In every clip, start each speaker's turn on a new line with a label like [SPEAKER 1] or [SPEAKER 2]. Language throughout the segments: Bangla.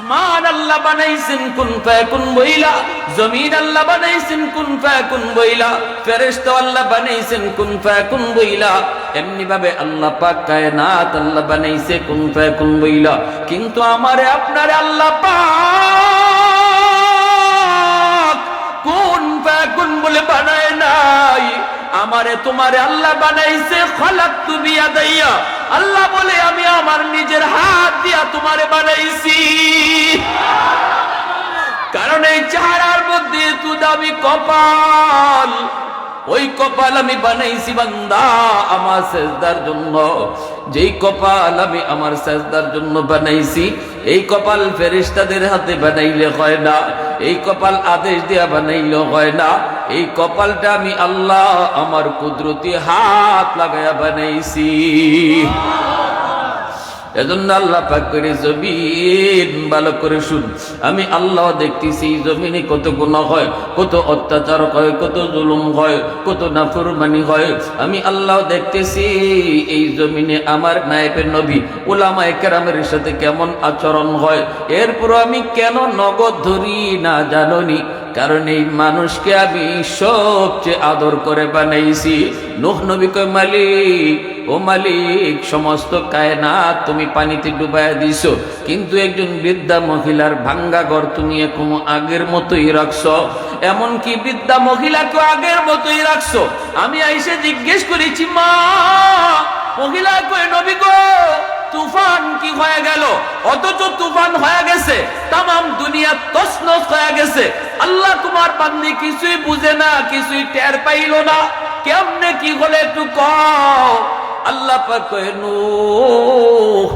[SPEAKER 1] আসমান আল্লাহ বানাইছেন, কুন ফায়াকুন বইলা? জমিন আল্লাহ বানাইছেন, কুন ফায়াকুন বইলা? ফেরেশতা আল্লাহ বানাইছেন, কুন ফায়াকুন বইলা? এমনি ভাবে আল্লাহ পাক কায়নাত আল্লাহ বানাইছে, কুন ফায়াকুন বইলা? কিন্তু আমারে, আপনারে আল্লাহ পাক কোন ফায়াকুন বলে বানায় নাই? আমারে তোমারে আল্লাহ বানাইছে খলাক তুমি আদাইয়া আল্লাহ বলে, আমি আমার নিজের হাত দিয়া তোমারে বানাইছি। কারণ এই চেহারার মধ্যে তু দাবি কপাল। ওই কপাল আমি বানাইছি বান্দা আমার সেজদার জন্য। যেই কপাল আমি আমার সেজদার জন্য বানাইছি, এই কপাল ফেরিস্তাদের হাতে বানাইলে হয় না, এই কপাল আদেশ দিয়া বানাইলে হয় না, এই কপালটা আমি আল্লাহ আমার কুদরতি হাত লাগাইয়া বানাইছি। এজন্য আল্লাহ পাক করে জমিন ভালো করে শুন। আমি আল্লাহ দেখতেছি এই জমিনে কত গুণা হয়, কত অত্যাচার হয়, কত জুলুম হয়, কত নাফরমানি হয়। আমি আল্লাহ দেখতেছি এই জমিনে আমার নায়েবের নবী ওলামায়ে কেরামের সাথে কেমন আচরণ হয়। এরপর আমি কেন নগদ ধরি না জাননি? কারণ এই মানুষকে আমি সবচেয়ে আদর করে বানাইছি। নোহ নবী কয়, মালিক, ও মালিক, সমস্ত কায়নাত তুমি পানিতে ডুবাইয়া দিছো। কিন্তু একজন বৃদ্ধা মহিলার ভাঙ্গা ঘর তুমি এখনও আগের মতোই রাখছো। এমনকি বৃদ্ধা মহিলাকে আগের মতোই রাখছো। আমি আইসে জিজ্ঞেস করেছি, মা তুফান কি হয়ে গেল? অথচ তুফান হয়ে গেছে। তাম দুনিয়া তসনস হয়ে গেছে। আল্লাহ তোমার পান্নি কিছুই বুঝে না, কিছুই টের পাইল না। কেমনে কি হলে একটু কও? আল্লাহ পাক নূহ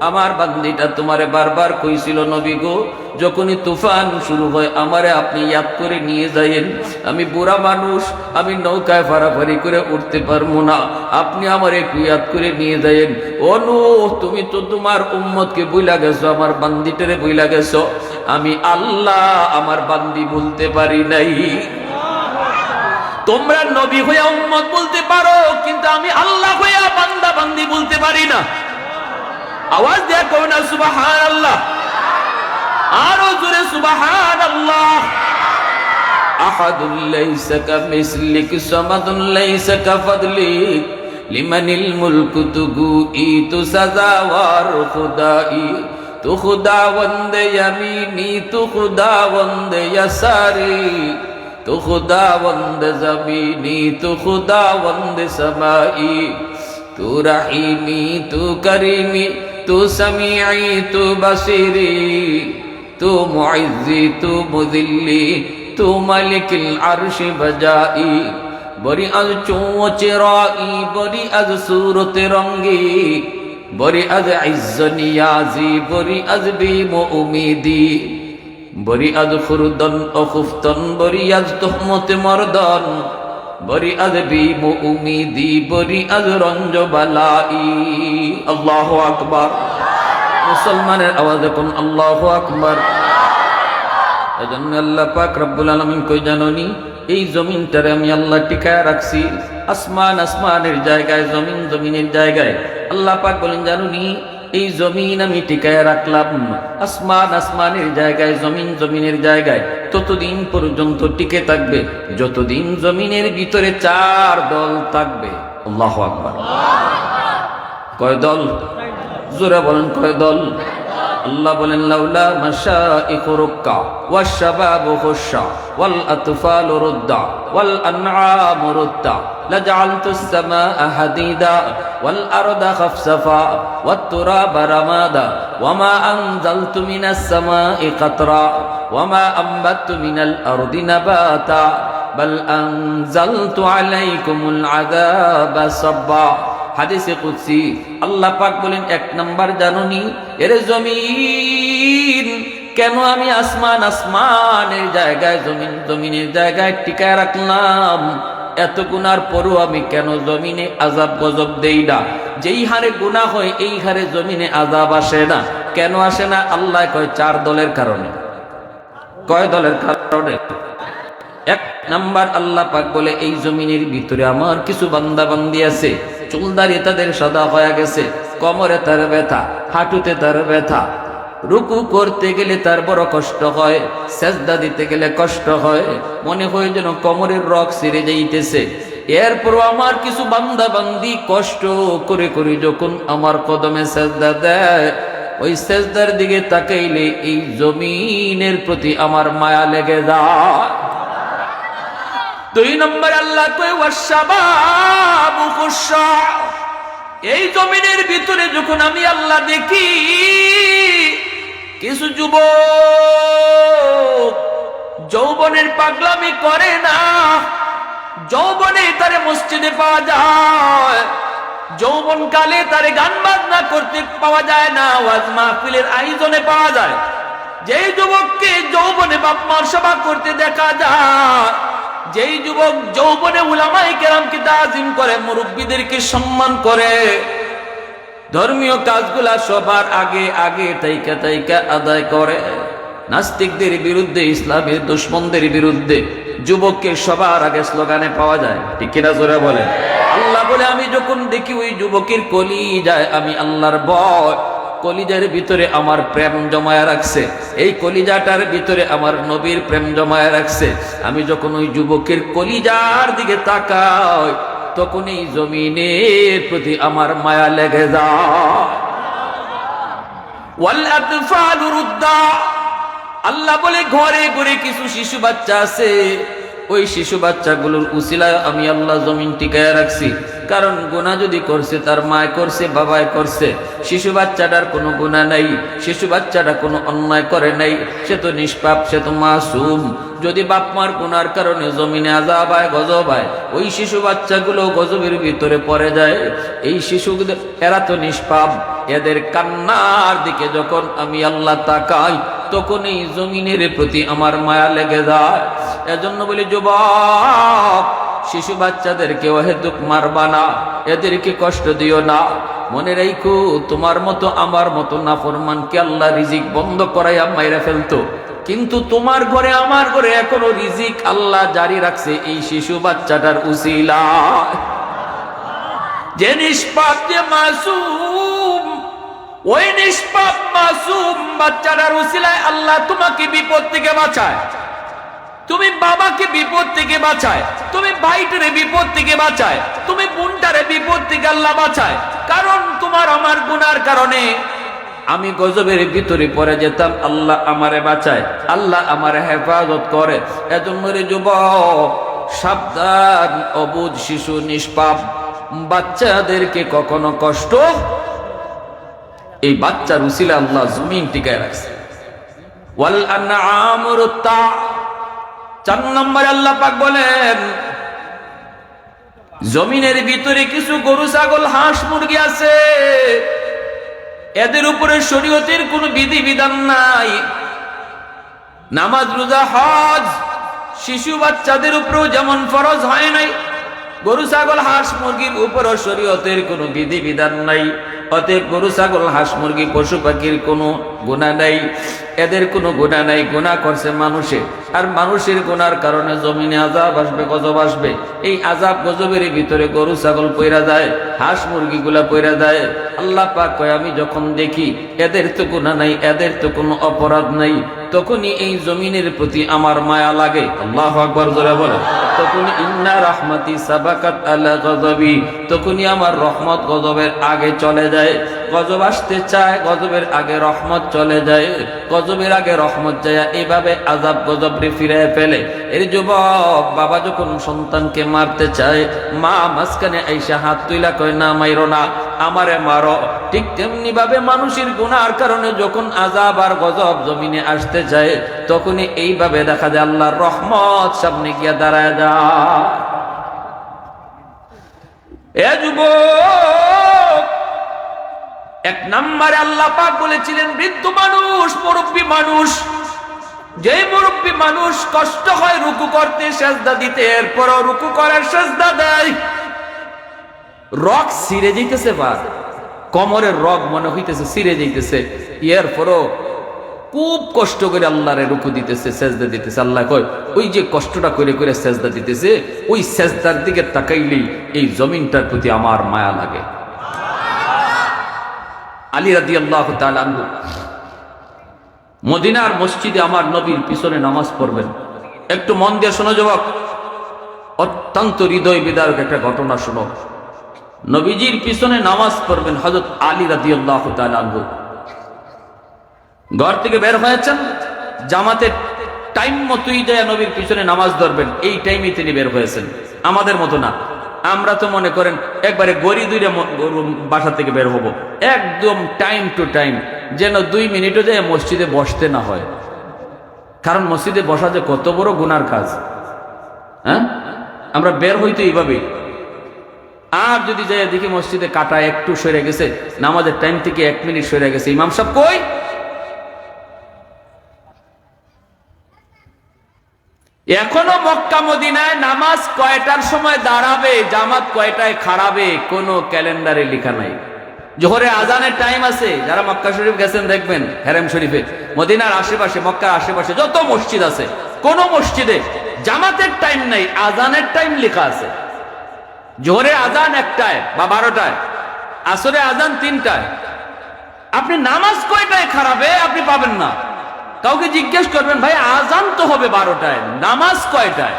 [SPEAKER 1] আমার বান্দিটা তোমারে বারবার কইছিল, নবী গো, যখনই তুফান শুরু হয়, আমারে আপনি ইয়াদ করে নিয়ে যাইয়েন। আমি বুড়া মানুষ, আমি নৌকায় ফারাফারি করে উঠতে পারব না। আপনি আমার একটু ইয়াদ করে নিয়ে যাইয়েন। নূহ, তুমি তো তোমার উম্মতকে বইলা গেছো, আমার বান্দিটারে বইলা গেছো। আমি আল্লাহ, আমার বান্দি বলতে পারি নাই। তোমরা নবী হইয়া উম্মত বলতে পারো, কিন্তু আমি আল্লাহ হইয়া বান্দা বান্দি বলতে পারি না। আওয়াজ দেয়া কো না সুবাহান আল্লাহ আরো জোরে সুবাহান আল্লাহ أحد ليس كمثلك صمد ليس كفضلك لمن الملك تقوئی تو سزاوار خدائی تو خداوند یمینی تو خداوند یساری تو خداوند زمینی تو خداوند سمائی تو رحیمی تو کریمی তু সামিআই তু বাসিরি, তু মুইজ্জি তু মুযিল্লি, তু মালিকিল আরশি বাজাই বরি আজ চুঁচে রাই বরি আজ সুরতে রঙ্গি। বরি আজ ইজ্জ নিয়াজি, বরি আজ বিম উমিদি। বরি আজ ফুরদন অখুফতন বরি আজ তোহমতে মর্দন। বড়ি আজ বিম উমিদি বড়ি আজ রঞ্জ বালাই আল্লাহ আকবার। মুসলমানের আওয়াজ এখন আল্লাহ আকবার। এজন্য আল্লাহ পাক রব্বুল আলমিন কই জাননি এই জমিনটারে আমি আল্লাহ টিকায় রাখছি। আসমান আসমানের জায়গায়, জমিন জমিনের জায়গায়। আল্লাহ পাক বলেন জানুনি এই জমিন আমি টিকায় রাখলাম। আসমান আসমানের জায়গায়, জমিন জমিনের জায়গায়। ততদিন পর্যন্ত টিকে থাকবে। যতদিন জমিনের ভিতরে চার দল থাকবে। আকবার। কয় দল? জোরে বলেন, কয় দল? আল্লাহ বলেন, লাউলা মাশা ইকুরুক্কা ওয়াশাবাবু খুশা ওয়াল আতফালু রুদ্দা ওয়াল আনআমু রুদ্দা। لجعلت السماء حديدا والأرض خفصفا والتراب رمادا وما أنزلت من السماء قطرا وما أنبت من الأرض نباتا بل أنزلت عليكم العذاب صبا হাদিসে কুদসি আল্লাহ পাক বলেন এক নাম্বার জানুনি এর জমিন কেন আমি আসমান আসমানের জায়গায় জমিন জমিনের জায়গায় টিকায় রাখলাম এত গুনার পরও আমি কেন? জমিনে আজাব গজব দেই না। যেই হারে গুনাহ হয়, এই হারে জমিনে আজাব আসে না। কেন আসে না? আল্লাহ কয়, চার দলের কারণে। কয় দলের কারণে? এক নাম্বার আল্লাহ পাক বলে, এই জমিনের ভিতরে আমার কিছু বান্দা বান্দি আছে। চুলদারি তাদের সাদা হয়ে গেছে, কমরে তার ব্যথা, হাঁটুতে তার ব্যথা। রুকু করতে গেলে তার বড় কষ্ট হয়, সেজদা দিতে গেলে কষ্ট হয়। মনে হয় যেন কোমরের রক ছিঁড়ে যাইতেছে। এরপরও আমার কিছু বান্দা বান্দি কষ্ট করে করে যখন আমার কদমে সেজদা দেয়, ওই সেজদার দিকে তাকাইলে এই জমিনের প্রতি আমার মায়া লেগে যায়। দুই নম্বর আল্লাহ এই জমিনের ভিতরে যখন আমি আল্লাহ দেখি কিছু যুবক যৌবনের পাগলামি করে না। যৌবনে তারে মসজিদে পাওয়া যায়। যৌবন কালে তারে গান বাজনা করতে পাওয়া যায় না। ওয়াজ মাহফিলের আয়োজনে পাওয়া যায়। যেই যুবককে যৌবনে বাপ মার সেবা করতে দেখা যায়, যেই যুবক যৌবনে উলামাই কেরামকে তাজিম করে, মুরব্বীদেরকে সম্মান করে ধর্মীয় কাজগুলা সবার আগে আগে তাইকা তাইকা আদায় করে। নাস্তিকদের বিরুদ্ধে, ইসলামের দুশ্মনদের বিরুদ্ধে যুবককে সবার আগে স্লোগানে পাওয়া যায়। ঠিক কিনা জোরে বলে? আল্লাহ বলে, আমি যখন দেখি ওই যুবকের কলি যায় আমি আল্লাহর বয় কলিজার ভিতরে আমার প্রেম জমায়া রাখছে। এই কলিজাটার ভিতরে আমার নবীর প্রেম জমায়া রাখছে। আমি যখন ওই যুবকের কলিজার দিকে তাকাই তখন এই জমিনের প্রতি আমার মায়া লেগে রুদ্দা আল্লাহ বলে, ঘরে ঘরে কিছু শিশু বাচ্চা আছে। ওই শিশু বাচ্চাগুলোর উসিলায় আমি আল্লাহ জমিন টিকায় রাখছি। কারণ গুণা যদি করছে, তার মায় করছে বাবায় করছে, শিশু বাচ্চাটার কোনো গুণা নাই, শিশু বাচ্চাটা কোনো অন্যায় করে নাই, সে তো নিষ্পাপ, সে তো মাসুম। যদি বাপ মার গুনার কারণে জমিনে আজাব হয়, গজব হয়, ওই শিশু বাচ্চাগুলো গজবের ভিতরে পড়ে যায়। এই শিশুদের, এরা তো নিষ্পাপ। এদের কান্নার দিকে যখন আমি আল্লাহ তাকাই, তখন এই জমিনের প্রতি আমার মায়া লেগে যায়। এজন্য বলি, যুবক, শিশু বাচ্চাদেরকে অহেতুক মারবা না, এদেরকে কষ্ট দিও না। মনে রাখো তোমার মতো, আমার মতো না নাফরমানকে আল্লাহ রিজিক বন্ধ করাইয়া মাইরা ফেলতো। কিন্তু তোমার ঘরে, আমার ঘরে এখনও রিজিক আল্লাহ জারি রাখছে এই শিশু বাচ্চাটার উসিলা যে নিষ্পাপ, যে মাসুম, ওই নিষ্পাপ, মাসুম বাচ্চাটার উসিলায় আল্লাহ তোমাকে বিপদ থেকে বাঁচায়। তুমি বাবাকে বিপদ থেকে বাঁচায়, তুমি ভাইটারে বিপদ থেকে বাঁচায়, তুমি বোনটারে বিপদ থেকে আল্লাহ বাঁচায়। কারণ তোমার, আমার গুনার কারণে আমি গজবের ভিতরে পড়ে যেতাম, আল্লাহ আমারে বাঁচায়, আল্লাহ আমারে হেফাজত করে। এজন্য রে যুবক, সাবধান অবুধ শিশু, নিষ্পাপ। বাচ্চাদেরকে কখনো কষ্ট? এই বাচ্চার উসিলা আল্লাহ জমিন টিকায় রাখছে। ওয়াল চার নম্বর আল্লাহ পাক বলেন, জমিনের ভিতরে কিছু গরু, ছাগল, হাঁস, মুরগি আছে। এদের উপরে শরীয়তের কোনো বিধি বিধান নাই। নামাজ, রোজা, হজ, শিশু বাচ্চাদের উপরেও যেমন ফরজ হয় নাই, গরু, ছাগল, হাঁস, মুরগির উপরও শরীয়তের কোনো বিধি বিধান নাই। অতএব গরু, ছাগল, হাঁস, মুরগি, পশু, পাখির কোনো গুণা নাই। এদের কোনো গুণা নাই, গুণা করছে মানুষে। আর মানুষের গুণার কারণে জমিনে আজাব আসবে, গজব আসবে। এই আজাব গজবের ভিতরে গরু, ছাগল পইরা যায়, হাঁস, মুরগিগুলা পইরা যায়। আল্লাহ পাক কয়, আমি যখন দেখি এদের তো গুণা নাই, এদের তো কোনো অপরাধ নাই, তখনই এই জমিনের প্রতি আমার মায়া লাগে। আল্লাহ আকবর, জোরে বলে তখন ইন্না রহমতি সাবাকাত আলা গজবি। তখনই আমার রহমত গজবের আগে চলে যায় গজব আসতে চায়, গজবের আগে রহমত চলে যায়, গজবের আগে রহমত যায়, এইভাবে আজাব গজবরে ফিরে ফেলে। এর যুবক বাবা যখন সন্তানকে মারতে চায়, মা মাঝখানে আইসা হাত তুইলা কয়, না, মাইরো না, আমারে মারো। ঠিক তেমনি ভাবে মানুষের গুনার কারণে যখন আজাব আর গজব জমিনে আসতে চায়, তখনই এইভাবে দেখা যায় আল্লাহর রহমত সামনে গিয়া দাঁড়ায় যায়। এ যুবক! এক নম্বরে আল্লাহ পাক বলেছিলেন, বৃদ্ধ মানুষ, মুরব্বী মানুষ যে মুরব্বী মানুষ কষ্ট হয় রুকু করতে সেজদা দিতে এরপর রুকু করার সেজদা দেয়। রক সিরে যাইতেছে বা? কমরের রগ মনে হইতেছে সিরে যাইতেছে। এরপরও খুব কষ্ট করে আল্লাহরে রুকু দিতেছে, সেজদা দিতেছে। আল্লাহ কয়, ওই যে কষ্টটা করে করে সেজদা দিতেছে, ওই সেজদার দিকে তাকাইলেই এই জমিনটার প্রতি আমার মায়া লাগে। আলী রাদি আল্লাহ মদিনার মসজিদে আমার নবীর পিছনে নামাজ পড়বেন। একটু মন দিয়ে শোনো যুবক। অত্যন্ত হৃদয় বিদারক একটা ঘটনা শোনো। নবীজির পিছনে নামাজ পড়বেন হজরত আলী রাদি আল্লাহ আনহু। ঘর থেকে বের হয়েছেন। জামাতের টাইম মতোই যায় নবীর পিছনে নামাজ ধরবেন। এই টাইমে তিনি বের হয়েছেন। আমাদের মতো না। আমরা তো মনে করেন একবারে গড়ি দুইটা বাসা থেকে বের হব। একদম টাইম টু টাইম যেন দুই মিনিটও যায় মসজিদে বসতে না হয়। কারণ মসজিদে বসা যে কত বড় গুনার কাজ। হ্যাঁ? আমরা বের হইতো এইভাবেই। আর যদি যাই দেখি মসজিদে কাটা একটু সরে গেছে, নামাজের টাইম থেকে এক মিনিট সরে গেছে। ইমাম সাহেব কই? এখনও মক্কা মদিনায় নামাজ কয়টার সময় দাঁড়াবে, জামাত কয়টায় খাড়াবে কোনো ক্যালেন্ডারে লেখা নাই। জোহরে আজানের টাইম আছে, যারা মক্কা শরীফ গেছেন দেখবেন, হেরেম শরীফে। মদিনার আশেপাশে, মক্কার আশেপাশে যত মসজিদ আছে, কোন মসজিদে জামাতের টাইম নাই, আজানের টাইম লেখা আছে। জোহরে আজান একটায় বা বারোটায় আসরে আজান তিনটায়। আপনি নামাজ কয়টায় খারাপে, আপনি পাবেন না। কাউকে জিজ্ঞেস করবেন, ভাই, আজান তো হবে বারোটায়, নামাজ কয়টায়?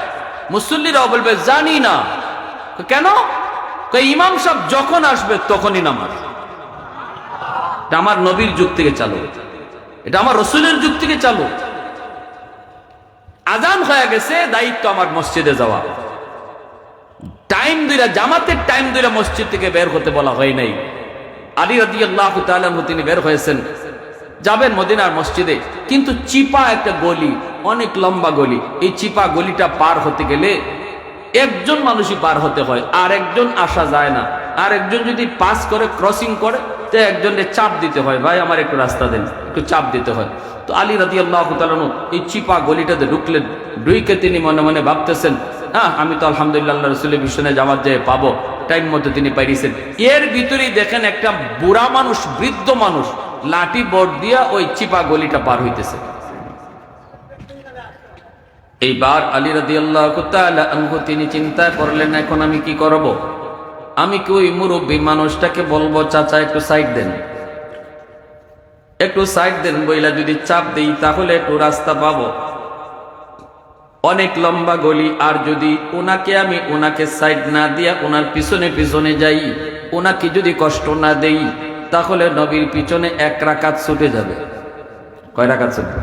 [SPEAKER 1] মুসল্লিরাও বলবে, জানি না। কেন? ইমাম সাহেব যখন আসবে তখনই নামাজ। এটা আমার নবীর যুগ থেকে চালু। এটা আমার রসুলের যুগ থেকে চালু। আজান হয়ে গেছে, দায়িত্ব আমার মসজিদে যাওয়া। টাইম দুইরা, জামাতের টাইম দুইরা মসজিদ থেকে বের হতে বলা হয় নাই। আলী রাজি আল্লাহ তিনি বের হয়েছেন। যাবেন মদিনার মসজিদে, কিন্তু চিপা একটা গলি, অনেক লম্বা গলি। এই চিপা গলিটা পার হতে গেলে একজন মানুষই পার হতে হয়, আর একজন আসা যায় না। আর একজন যদি পাস করে ক্রসিং করে, তো একজনকে চাপ দিতে হয়, ভাই, আমার একটু রাস্তা দেন, একটু চাপ দিতে হয়। তো আলী রাজি আল্লাহ এই চিপা গলিটাতে ঢুকলেন ঢুইকে তিনি মনে মনে ভাবতেছেন হ্যাঁ আমি তো আলহামদুলিল্লাহ রসুলের বিশ্বনে জামাত যেয়ে পাবো, টাইম মতো তিনি পাইছেন এর ভিতরেই দেখেন একটা বুড়া মানুষ, বৃদ্ধ মানুষ লাঠি বোর্ড দিয়া ওই চিপা গলিটা পার হইতেছে। এইবার আলী রাদি আল্লাহ তিনি চিন্তায় পড়লেন এখন আমি কি করব? আমি কি ওই মুরব্বী মানুষটাকে বলব, চাচা, একটু সাইড দেন। একটু সাইড দেন বইলা যদি চাপ দেই, তাহলে একটু রাস্তা পাবো। অনেক লম্বা গলি, আর যদি ওনাকে আমি ওনাকে সাইড না দিয়া ওনার পিছনে পিছনে যাই ওনাকে যদি কষ্ট না দেই তাহলে নবীর পিছনে এক রাকাত ছুটে যাবে। কয় রাকাত ছুটবে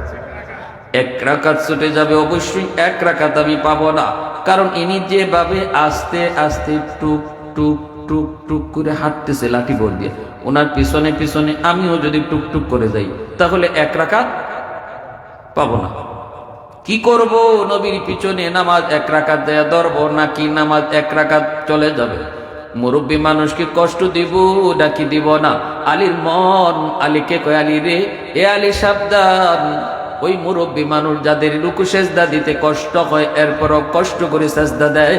[SPEAKER 1] এক রাকাত ছুটে যাবে অবশ্যই, এক রাকাত আমি পাবো না। কারণ ইনি যেভাবে আস্তে আস্তে টুক টুক টুক টুক করে হাঁটতেছে লাঠি বল দিয়ে, ওনার পিছনে পিছনে আমিও যদি টুক টুক করে যাই, তাহলে এক রাকাত পাবো না। কি করব? নবীর পিছনে নামাজ এক রাকাত দেয়া ধরবো নাকি নামাজ এক রাকাত চলে যাবে? মুরব্বী মানুষকে কষ্ট দিব ডাকি দিব না? আলীর মন, আলীকে কয়, আলী রে, এ আলী সাবধান। ওই মুরব্বী মানুষ যাদের লুকু সেজদা দিতে কষ্ট হয়, এরপরও কষ্ট করে সেজদা দেয়,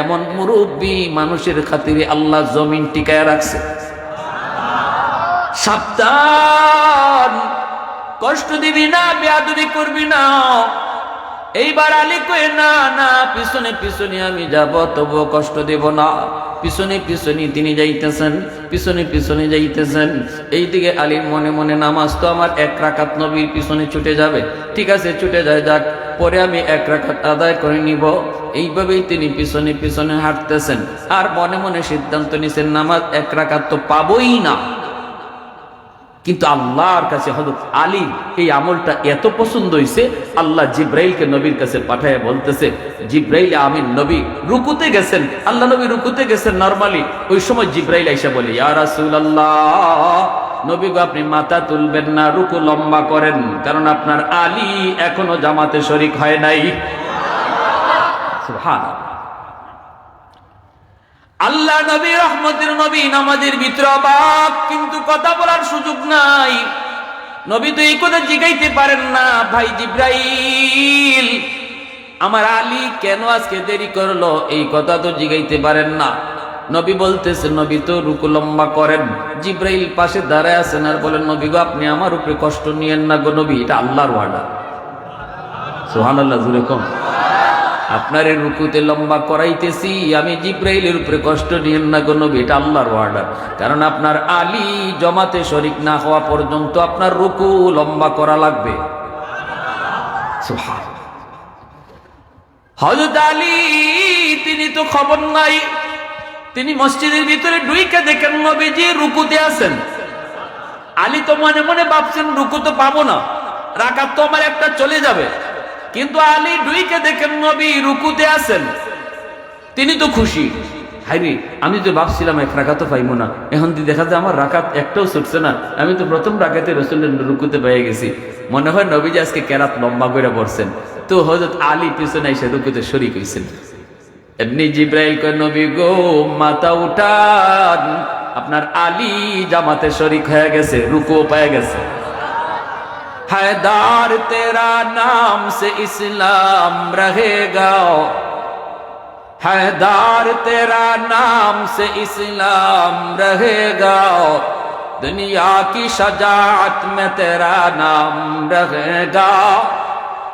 [SPEAKER 1] এমন মুরব্বী মানুষের খাতিরে আল্লাহ জমিন টিকায় রাখছে। সাবধান। কষ্ট দিবি না, বেয়াদবি করবি না। এইবার আলী কয়ে না না, পিছনে পিছনে আমি যাব, তবুও কষ্ট দেব না। পিছনে পিছনে তিনি যাইতেছেন, পিছনে পিছনে যাইতেছেন। এইদিকে আলীর মনে মনে নামাজ তো আমার এক রাকাত নবীর পিছনে ছুটে যাবে। ঠিক আছে, ছুটে যায়, যাক, পরে আমি এক রাকাত আদায় করে নিব। এইভাবেই তিনি পিছনে পিছনে হাঁটতেছেন। আর মনে মনে সিদ্ধান্ত নিছেন, নামাজ এক রাকাত তো পাবই না। কিন্তু আল্লাহর কাছে হজরত আলী এই আমলটা এত পছন্দ হয়েছে আল্লাহ জিব্রাইলকে নবীর কাছে পাঠায় বলতেছে, জিব্রাইল আমিন, নবী রুকুতে গেছেন, আল্লাহ নবী রুকুতে গেছেন নর্মালি। ওই সময় জিব্রাইল আইসা বলে, ইয়া রাসূলুল্লাহ, নবী গো আপনি মাথা তুলবেন না, রুকু লম্বা করেন, কারণ আপনার আলী এখনও জামাতে শরিক হয় নাই। সুবহানাল্লাহ। আল্লাহ নবী, রহমতের নবী, নামাজের ভিতরে অবাক, কিন্তু কথা বলার সুযোগ নাই। নবী তো এই কথা জিগাইতে পারেন না, ভাই জিব্রাইল। আমার আলী কেন আজকে দেরি করল? এই কথা তো জিগাইতে পারেন না। নবী বলতেছে, নবী তো রুকু লম্বা করেন। জিব্রাইল পাশে দাঁড়ায় আছেন আর বলেন, নবী গো, আপনি আমার উপরে কষ্ট নিয়েন না গো নবী, এটা আল্লাহর ওয়াডা সোহান আল্লাহ কম। আপনার রুকুতে লম্বা করাইতেছি, আমি জিব্রাইলের উপরে কষ্ট নিয়েন না কোনো এটা আল্লাহর অর্ডার কারণ আপনার আলী জমাতে শরিক না হওয়া পর্যন্ত আপনার রুকু লম্বা করা লাগবে। হযরত আলী, তিনি তো খবর নাই। তিনি মসজিদের ভিতরে ডুইকে দেখেন নবীজি রুকুতে আছেন। আলী তো মনে মনে ভাবছেন, রুকু তো পাবো না। রাখার তো আমার একটা চলে যাবে। কিন্তু আলী ডুইকে দেখেন নবী রুকুতে আছেন। তিনি তো খুশি। হাইরে, আমি তো ভাবছিলাম এক রাকাত পাইবো না। এখন তো দেখা যায় আমার রাকাত একটাও ছুটছে না, আমি তো প্রথম রাকাতে রসুলের রুকুতে পেয়ে গেছি। মনে হয় নবীজি আজকে কেরাত লম্বা করে পড়ছেন। তো হজরত আলী পিছনে এসে রুকুতে শরিক হয়েছেন এমনি জিব্রাইল কয়, নবী গো, মাথা উঠান। আপনার আলী জামাতে শরিক হয়ে গেছে, রুকুও পেয়ে গেছে। हैदार तेरा नाम से इस्लाम रहेगा। हैदार तेरा नाम से इस्लाम रहेगा। दुनिया की शजात में तेरा नाम रहेगा।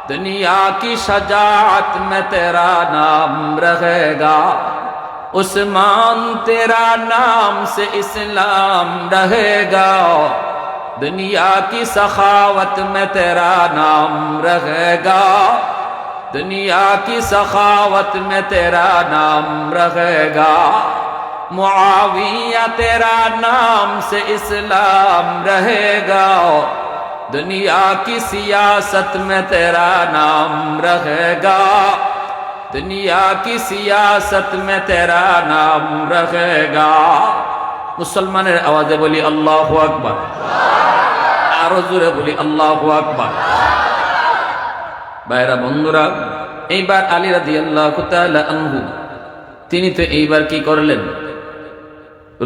[SPEAKER 1] दुनिया की शजात में तेरा नाम रहेगा। उस्मान तेरा नाम से इस्लाम रहेगा। दुनिया की सखावत में तेरा नाम रहेगा। दुनिया की सखावत में तेरा नाम रहेगा। मुआविया तेरा नाम से इस्लाम रहेगा। दुनिया की सियासत में तेरा नाम रहेगा। दुनिया की सियासत में तेरा नाम रहेगा। মুসলমানের আওয়াজে বলি আল্লাহ আকবার। আরও জোরে বলি আল্লাহ আকবার। ভাইরা, বন্ধুরা, এইবার আলী রাজি আল্লাহ আনহু, তিনি তো এইবার কি করলেন?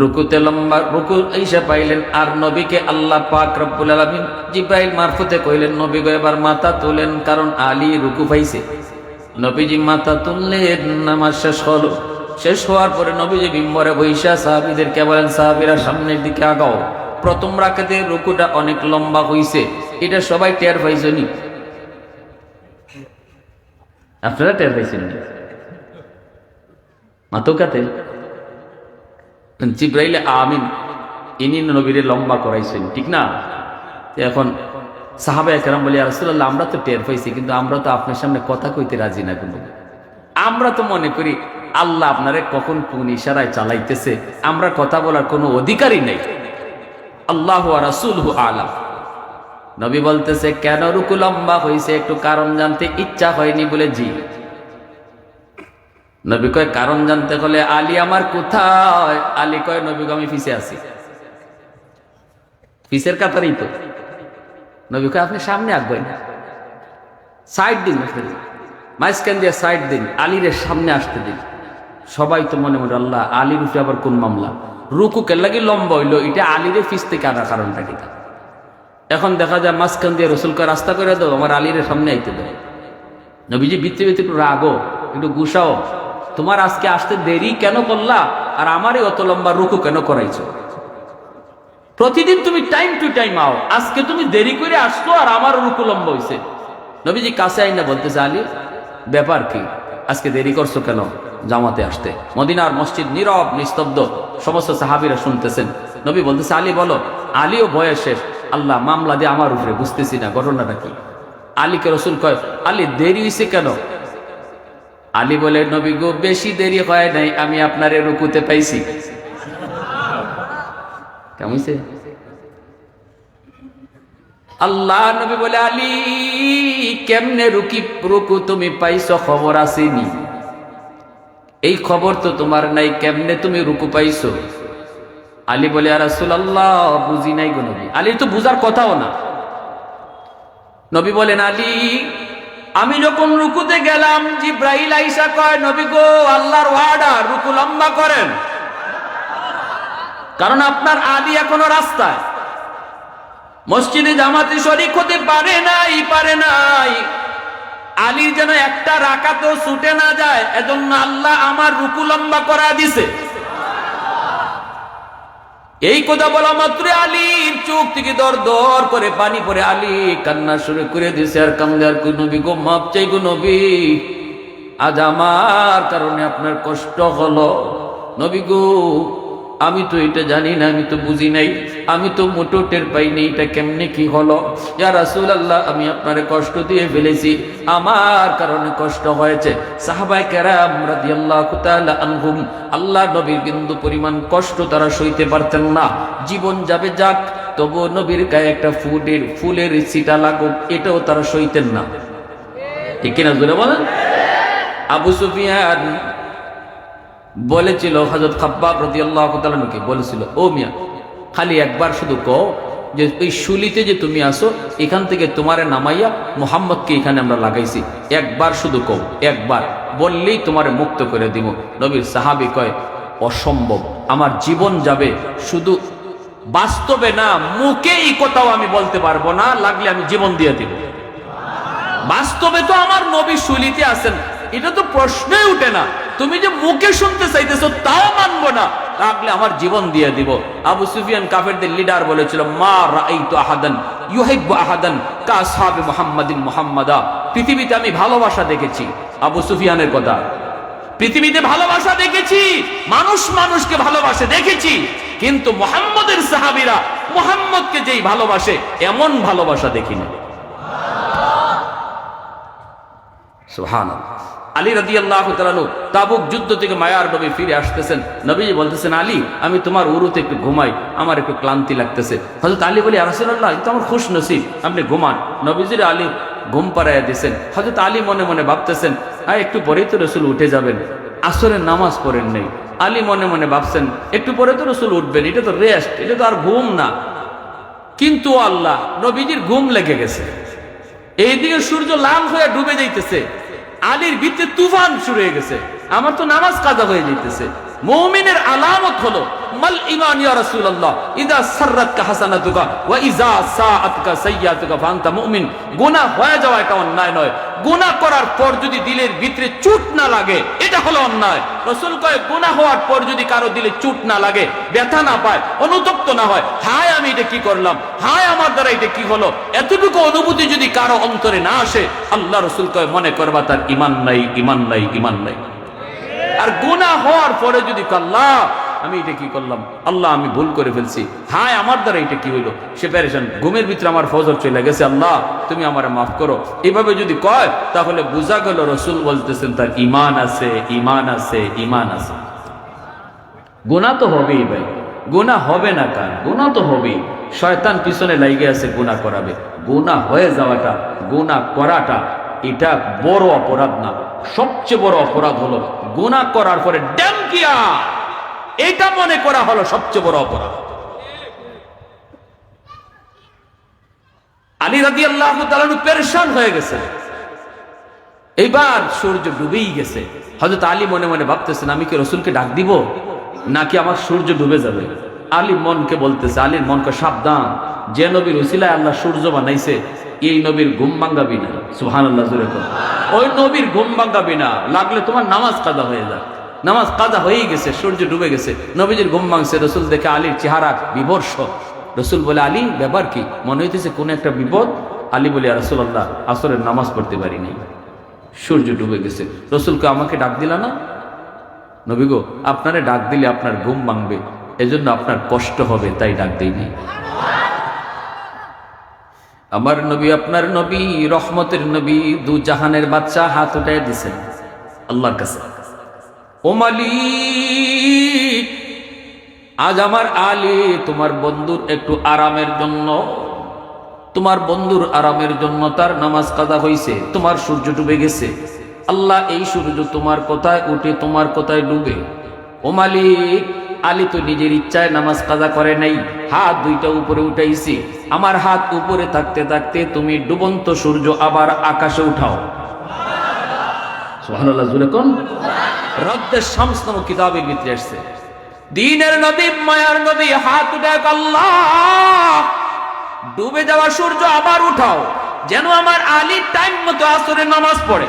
[SPEAKER 1] রুকুতে লম্বা রুকু এইসা পাইলেন, আর নবীকে আল্লাহ পাক রব্বুল আলামিন জিব্রাইল মারফতে কইলেন, নবী এবার মাথা তোলেন, কারণ আলী রুকু পাইছে। নবীজি মাথা তুললেন, নামাজ শেষ হলো। শেষ হওয়ার পরে নবীজি বিম্বরে বৈশা সাহাবিদেরকে বলেন, সাহাবিরা সামনের দিকে আগাও। প্রথম রাখাতে রুকুটা অনেক লম্বা হইছে। এটা সবাই টের পাইছেনি আপনারা টের পাইছেন? মাতকাতে? জিব্রাইলে আমিন, ইনি নবীরে লম্বা করাইছেন, ঠিক না? এখন সাহাবা একরাম বলি রাসূলুল্লাহ, আমরা তো টের পাইছি, কিন্তু আমরা তো আপনার সামনে কথা কইতে রাজি না কোনো আমরা তো মনে করি আল্লাহ আপনারে কখন কোন ইশারায় চালাইতেছে? আমরা কথা বলার কোনো অধিকারই নেই। আল্লাহ রাসুল আলাম। নবী বলতেছে, কেন রুকু লম্বা হয়েছে একটু কারণ জানতে ইচ্ছা হয়নি বলে জি। নবী কয়, কারণ জানতে হলে আলী আমার কোথায়? আলী কয়, নবী আমি ফিসে আছি। ফিসের কাতারই তো। নবী কয়, আপনি সামনে আসবেন সাইড দিন। মাঝখান দিয়ে সাইড দিন, আলীর সামনে আসতে দিন। সবাই তো মনে মনে, আল্লাহ, আলীর উঠে আবার কোন মামলা? রুকু কেল্লাগি লম্বা হইল, এটা আলীরে ফিস থেকে আনার কারণটা কি এখন দেখা যায় মাঝখান দিয়ে রসুলকে রাস্তা করে দাও, আমার আলীর সামনে আইতে দাও। নবীজি বৃত্তি বৃত্তি একটু রাগো, একটু গুসাও। তোমার আজকে আসতে দেরি কেন করলা? আর আমারই অত লম্বা রুকু কেন করাইছো? প্রতিদিন তুমি টাইম টু টাইম আও, আজকে তুমি দেরি করে আসছো আর আমার রুকু লম্বা হইছে। নবীজি কাছে আইনা বলতেছে, আলী, ব্যাপার কি? আজকে দেরি করছ কেন? জামাতে আসতে। মদিনার মসজিদ নীরব, নিস্তব্ধ, সমস্ত সাহাবিরা শুনতেছেন। নবী বলতেছে, আলী, বলো, আলীও বয়স শেষ। আল্লাহ মামলা দিয়ে আমার উপরে বুঝতেছি না, ঘটনাটা কি? আলীকে রসুল কয়, আলী, দেরি হয়েছে কেন? আলী বলে, নবী গো, বেশি দেরি হয় নাই, আমি আপনার রুকুতে পাইছি। কেমন আল্লাহ নবী বলে, আলী, কেমনে রুকি, রুকু তুমি পাইছো খবর আসেনি? এই খবর তো তোমার নাই, কেমনে তুমি রুকু পাইছো? আলী বলে আর আল্লাহ বুঝি নাই গো নবী। আলীর তো বুঝার কথাও না। নবী বলেন, আলী, আমি যখন রুকুতে গেলাম, জিব্রাইল আইসা কয়, নবী গো, আল্লাহর ওয়ার্ডার রুকু লম্বা করেন। কারণ আপনার আলী এখনও রাস্তায়। মসজিদে জামাতে শরিক হতে পারে নাই পারে নাই। আলীর যেন একটা রাকাতেও ছুটে না যায়, এজন্য আল্লাহ আমার রুকু লম্বা করা দিছে। এই কথা বলা মাত্র আলীর চোখ থেকে দর দর করে পানি পরে আলী কান্না শুরু করে দিছে, আর কান্দে আর নবী গো, মাপ চাই গো নবী, আজ আমার কারণে আপনার কষ্ট হলো। নবী গো আমি তো এটা জানি না, আমি তো বুঝি নাই। আমি তো মোটো টের পাইনি এটা কেমনে কি হলো? ইয়া রাসুল আল্লাহ আমি আপনার কষ্ট দিয়ে ফেলেছি। আমার কারণে কষ্ট হয়েছে। সাহাবাই কেরাম আনহুম, আল্লাহ নবীর বিন্দু পরিমাণ কষ্ট তারা সইতে পারতেন না। জীবন যাবে যাক, তবু নবীর গায়ে একটা ফুলের ফুলের সিটা লাগুক, এটাও তারা সইতেন না। ঠিক কিনা বলেন? আবু সুফিয়ান বলেছিল হজরত খাব্বাব রদি আল্লাহ বলেছিল, ও মিয়া, খালি একবার শুধু কও যে ওই শুলিতে যে তুমি আসো, এখান থেকে তোমারে নামাইয়া মোহাম্মদকে এখানে আমরা লাগাইছি। একবার শুধু কও, একবার। বললেই তোমারে মুক্ত করে দিব। নবীর সাহাবি কয়, অসম্ভব। আমার জীবন যাবে শুধু বাস্তবে না, মুখে এই কথাও আমি বলতে পারব না, লাগলে আমি জীবন দিয়ে দিব। বাস্তবে তো আমার নবী শুলিতে আছেন। এটা তো প্রশ্নই উঠে না। তুমি যে মুখে শুনতে চাইতেছো তাও মানবো না। লাগলে আমার জীবন দিয়ে দিব। আবু সুফিয়ান কাফেরদের লিডার বলেছিল, মা রাইতু আহাদান, ইউহিব্বু আহাদান, কা আসহাবে মুহাম্মাদিন মুহাম্মাদা। পৃথিবীতে আমি ভালোবাসা দেখেছি। আবু সুফিয়ানের কথা, পৃথিবীতে ভালোবাসা দেখেছি, মানুষ মানুষকে ভালোবাসে, দেখেছি। কিন্তু মোহাম্মদের সাহাবীরা মোহাম্মদকে যেই ভালোবাসে, এমন ভালোবাসা দেখিনি। সুহান আলী রাদি আল্লাহ তাবুক যুদ্ধ থেকে মায়ার নবী ফিরে আসতেছেন। নবী বলতেছেন, আলী, আমি তোমার উরুতে একটু ঘুমাই, আমার একটু ক্লান্তি লাগতেছে। হজরত আলী বলি আরসুল্লাহ তো আমার খুশ নসিব আপনি ঘুমান। নবীজির আলী ঘুম পাড়াইয়া দিয়েছেন। হজরত আলী মনে মনে ভাবতেছেন আর একটু পরেই তো রসুল উঠে যাবেন, আসরের নামাজ পড়েন নেই। আলী মনে মনে ভাবছেন, একটু পরে তো রসুল উঠবেন, এটা তো রেস্ট এটা তো আর ঘুম না। কিন্তু আল্লাহ নবীজির ঘুম লেগে গেছে। এইদিকে সূর্য লাল হয়ে ডুবে যাইতেছে। আলীর ভিতরে তুফান শুরু হয়ে গেছে। আমার তো নামাজ কাজা হয়ে যেতেছে মৌমিনের আলামত হলো মাল ইমান ইয়া রাসূলুল্লাহ সাররাতকা হাসানাতুকা ওয়া সাআতকা সাইয়্যাতুকা ফান্তা মুমিন। গুনাহ হয়ে যাওয়া এটা অন্যায় নয়। গুনাহ করার পর যদি দিলের ভিতরে চুট না লাগে, এটা হলো অন্যায়। রাসূল কয়, গুনাহ হওয়ার পর যদি কারও দিলে চুট না লাগে, ব্যথা না পায়, অনুতপ্ত না হয়, হায় আমি এটা কি করলাম? হায় আমার দ্বারা এটা কি হলো? এতটুকু অনুভূতি যদি কারও অন্তরে না আসে, আল্লাহ রসুল কয়, মনে করবা তার ইমান নাই ইমান নাই ইমান নাই। আর গুনাহ হওয়ার পরে যদি আল্লাহ আমি এটা কি করলাম? আল্লাহ, আমি ভুল করে ফেলছি। হায়, আমার দ্বারা এটা কি হইল? সে প্যারেশান ঘুমের ভিতরে আমার ফজর চলে গেছে, আল্লাহ, তুমি আমার মাফ করো। এইভাবে যদি কয়, তাহলে বোঝা গেল রসুল বলতেছেন, তার ইমান আছে ইমান আছে ইমান আছে। গুণা তো হবেই ভাই। গুণা হবে না কার গুণা তো হবেই। শয়তান পিছনে লাইগে আছে গুণা করাবে। গুণা হয়ে যাওয়াটা গুণা করাটা, এটা বড় অপরাধ না। সবচেয়ে বড় অপরাধ হলো গুণা করার পরে ড্যামকিয়া এটা মনে করা হলো সবচেয়ে বড় অপরাধ। আলী রাদি আল্লাহ পেরেশান হয়ে গেছে। এইবার সূর্য ডুবেই গেছে। হয়তো আলী মনে মনে ভাবতেছেন, আমি কি রসুলকে ডাক দিব? নাকি আমার সূর্য ডুবে যাবে? আলী মনকে বলতেছে, আলীর মনকে সাবধান। যে নবীর উসিলায় আল্লাহ সূর্য বানাইছে, এই নবীর ঘুম ভাঙ্গাবি না। সুহান আল্লাহ ওই নবীর ঘুম ভাঙ্গাবি না। লাগলে তোমার নামাজ কাদা হয়ে যাক নামাজ কাদা হয়েই গেছে, সূর্য ডুবে গেছে। নবীজির ঘুম ভাঙছে, রসুল দেখে আলীর চেহারা বিবর্ষ রসুল বলে, আলী, ব্যাপার কি? মনে হইতেছে কোন একটা বিপদ? আলী বলে রসুল্লাহ আসরের নামাজ পড়তে পারিনি সূর্য ডুবে গেছে। রসুলকে আমাকে ডাক দিলা না? নবী গো, আপনারে ডাক দিলে আপনার ঘুম ভাঙবে। এজন্য আপনার কষ্ট হবে, তাই ডাক দিইনি আমার নবী, আপনার নবী, রহমতের নবী, দু জাহানের বাচ্চা হাত উঠাই দিছেন, আল্লাহর কাছে। ও মালিক, আজ আমার আলী তোমার বন্ধুর একটু আরামের জন্য, তোমার বন্ধুর আরামের জন্য তার নামাজ কাদা হইছে, তোমার সূর্য ডুবে গেছে। আল্লাহ এই সূর্য তোমার কোথায় উঠে তোমার কোথায় ডুবে। ও মালিক, আলী তো নিজের ইচ্ছায় নামাজ কাজা করে নাই, হাত দুইটা উপরে উঠাইছি। আমার হাত উপরে থাকতে থাকতে তুমি ডুবন্ত সূর্য আবার আকাশে উঠাও। সুবহানাল্লাহ জুড়ে কোন? রদ্দের শামস নামক কিতাবের ভিতরে আসছে। দিনের নদী মায়ার নদী হাত উঠে আল্লাহ, ডুবে যাওয়া সূর্য আবার উঠাও, যেন আমার আলী টাইম মতো আসরে নামাজ পড়ে।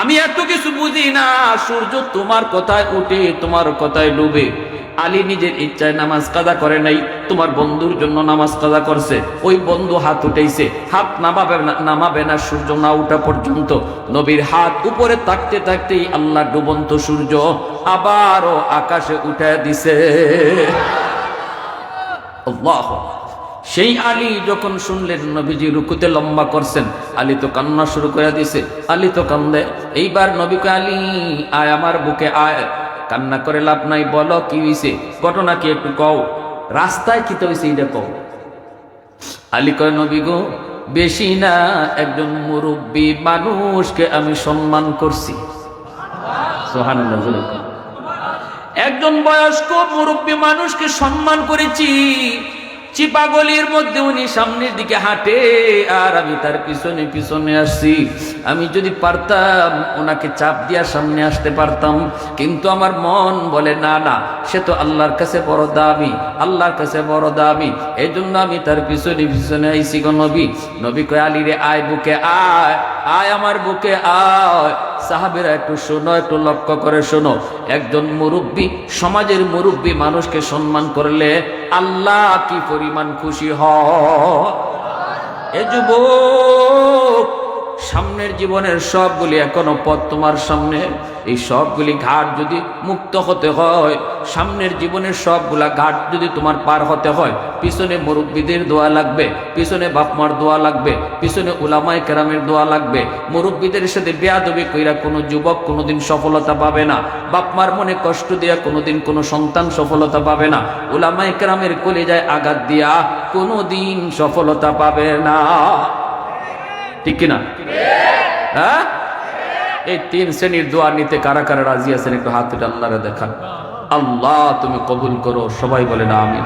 [SPEAKER 1] আমি এত কিছু বুঝি না, সূর্য তোমার কথায় উঠে, তোমার কথায় ডুবে। আলী নিজের ইচ্ছায় নামাজ কাদা করে নাই, তোমার বন্ধুর জন্য নামাজ কাদা করছে। ওই বন্ধু হাত উঠেছে হাত নামাবে না নামাবে না সূর্য না উঠা পর্যন্ত। নবীর হাত উপরে থাকতে থাকতেই আল্লাহ ডুবন্ত সূর্য আবারও আকাশে উঠায় দিছে। সেই আলী যখন শুনলেন, নবীজি রুকুতে লম্বা করছেন, আলী তো কান্না শুরু করে দিছে। আলী তো কান্দে, এইবার নবীকে আলী, আয় আমার বুকে আয়। কান্না করে লাভ নাই, বলো কি হয়েছে ঘটনা কি একটু কও। রাস্তায় কি তো হইছে এটা কও। আলী কয়, নবী গো, বেশি না, একজন মুরব্বী মানুষকে আমি সম্মান করছি। একজন বয়স্ক মুরব্বী মানুষকে সম্মান করেছি চিপাগলির মধ্যে উনি সামনের দিকে হাঁটে, আর আমি তার পিছনে পিছনে আসছি। আমি যদি পারতাম, ওনাকে চাপ দিয়া সামনে আসতে পারতাম। কিন্তু আমার মন বলে, না না, সে তো আল্লাহর কাছে বড় দামি, আল্লাহর কাছে বড় দামি। এই জন্য আমি তার পিছনে পিছনে আইসি গো নবী। নবী কয় রে আয় বুকে আয় আয় আমার বুকে আয়। সাহাবেরা একটু শোনো, একটু লক্ষ্য করে শোনো। একজন মুরব্বী, সমাজের মুরব্বী মানুষকে সম্মান করলে আল্লাহ কি পরিমাণ খুশি হ এ যুবক সামনের জীবনের সবগুলি এখনও পথ তোমার সামনে। এই সবগুলি ঘাট যদি মুক্ত হতে হয়, সামনের জীবনের সবগুলা ঘাট যদি তোমার পার হতে হয়, পিছনে মুরব্বীদের দোয়া লাগবে, পিছনে বাপমার দোয়া লাগবে, পিছনে উলামায় কেরামের দোয়া লাগবে। মুরব্বীদের সাথে বেয়াদবি কইরা কোনো যুবক কোনোদিন সফলতা পাবে না। বাপমার মনে কষ্ট দিয়া কোনোদিন কোনো সন্তান সফলতা পাবে না। উলামায় কেরামের কলে যায় আঘাত দিয়া কোনোদিন সফলতা পাবে না। ঠিক কিনা? হ্যাঁ? এই তিন শ্রেণির দোয়া নিতে কারা কারা রাজি আছেন? একটু হাত আল্লাহরে দেখান। আল্লাহ, তুমি কবুল করো। সবাই বলে না আমি